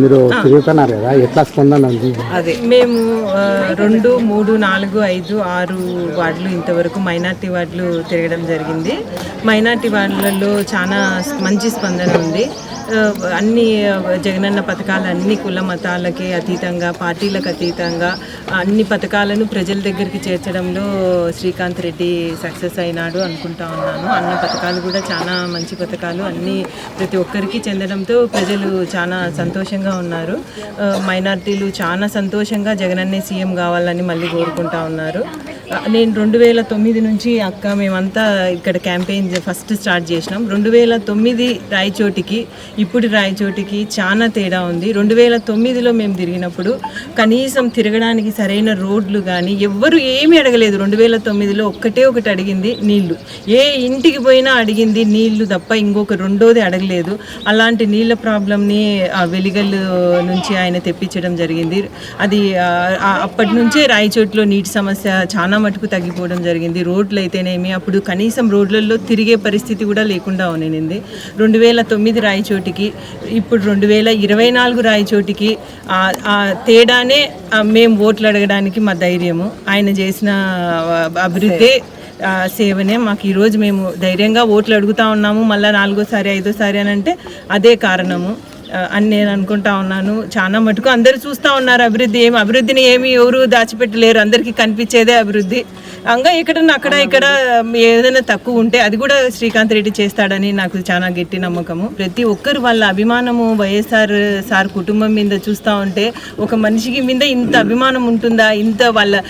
మీరు తిరుగుతున్నారు కదా ఎట్లా స్పందన ఉంది? అదే మేము రెండు మూడు నాలుగు ఐదు ఆరు వార్డులు ఇంతవరకు మైనార్టీ వార్డులు తిరగడం జరిగింది. మైనార్టీ వార్డులలో చాలా మంచి స్పందన ఉంది. అన్ని జగనన్న పథకాలు అన్ని కుల మతాలకి అతీతంగా పార్టీలకు అతీతంగా అన్ని పథకాలను ప్రజల దగ్గరికి చేర్చడంలో శ్రీకాంత్ రెడ్డి సక్సెస్ అయినాడు అనుకుంటా ఉన్నాను. అన్ని పథకాలు కూడా చాలా మంచి పథకాలు అన్ని ప్రతి ఒక్కరికి చెందడంతో ప్రజలు చాలా సంతోషంగా ఉన్నారు. మైనార్టీలు చాలా సంతోషంగా జగనన్నే సీఎం కావాలని మళ్ళీ కోరుకుంటా ఉన్నారు. నేను రెండు వేల తొమ్మిది నుంచి అక్క మేమంతా ఇక్కడ క్యాంపెయిన్ ఫస్ట్ స్టార్ట్ చేసినాం. రెండు వేల తొమ్మిది రాయచోటికి ఇప్పుడు రాయచోటికి చాలా తేడా ఉంది. రెండు వేల తొమ్మిదిలో మేము తిరిగినప్పుడు కనీసం తిరగడానికి సరైన రోడ్లు కానీ ఎవ్వరు ఏమీ అడగలేదు. రెండు వేల తొమ్మిదిలో ఒక్కటే ఒకటి అడిగింది నీళ్ళు. ఏ ఇంటికి పోయినా అడిగింది నీళ్ళు తప్ప ఇంకొక రెండోది అడగలేదు. అలాంటి నీళ్ళ ప్రాబ్లమ్ని వెలిగల్లు నుంచి ఆయన తెప్పించడం జరిగింది. అది అప్పటి నుంచే రాయచోటిలో నీటి సమస్య చాలా మటుకు తగ్గిపోవడం జరిగింది. రోడ్లు అయితేనేమి అప్పుడు కనీసం రోడ్లలో తిరిగే పరిస్థితి కూడా లేకుండా ఉన్నింది. రెండు వేల తొమ్మిది రాయచోటికి ఇప్పుడు రెండు వేల ఇరవై నాలుగు రాయచోటికి ఆ- తేడానే మేము ఓట్లు అడగడానికి మా ధైర్యము. ఆయన చేసిన అభివృద్ధి సేవనే మాకు ఈరోజు మేము ధైర్యంగా ఓట్లు అడుగుతా ఉన్నాము. మళ్ళీ నాలుగోసారి ఐదోసారి అని అంటే అదే కారణము. అని నేను అనుకుంటా ఉన్నాను. చాలా మటుకు అందరూ చూస్తూ ఉన్నారు అభివృద్ధి ఏమి అభివృద్ధిని ఏమి ఎవరు దాచిపెట్టలేరు. అందరికీ కనిపించేదే అభివృద్ధి. అంగా ఎక్కడన్నా అక్కడ ఇక్కడ ఏదైనా తక్కువ ఉంటే అది కూడా శ్రీకాంత్ రెడ్డి చేస్తాడని నాకు చాలా గట్టి నమ్మకము. ప్రతి ఒక్కరు వాళ్ళ అభిమానము వైఎస్ఆర్ సార్ కుటుంబం మీద చూస్తూ ఉంటే ఒక మనిషికి మీద ఇంత అభిమానం ఉంటుందా? ఇంత వాళ్ళ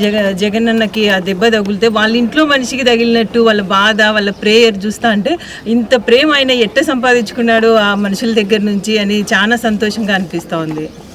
జగ జగనన్నకి ఆ దెబ్బ తగిలితే వాళ్ళ ఇంట్లో మనిషికి తగిలినట్టు వాళ్ళ బాధ వాళ్ళ ప్రేయర్ చూస్తా అంటే ఇంత ప్రేమ ఆయన ఎట్ట సంపాదించుకున్నాడు ఆ మనుషుల దగ్గర నుంచి అని చాలా సంతోషంగా అనిపిస్తూ ఉంది.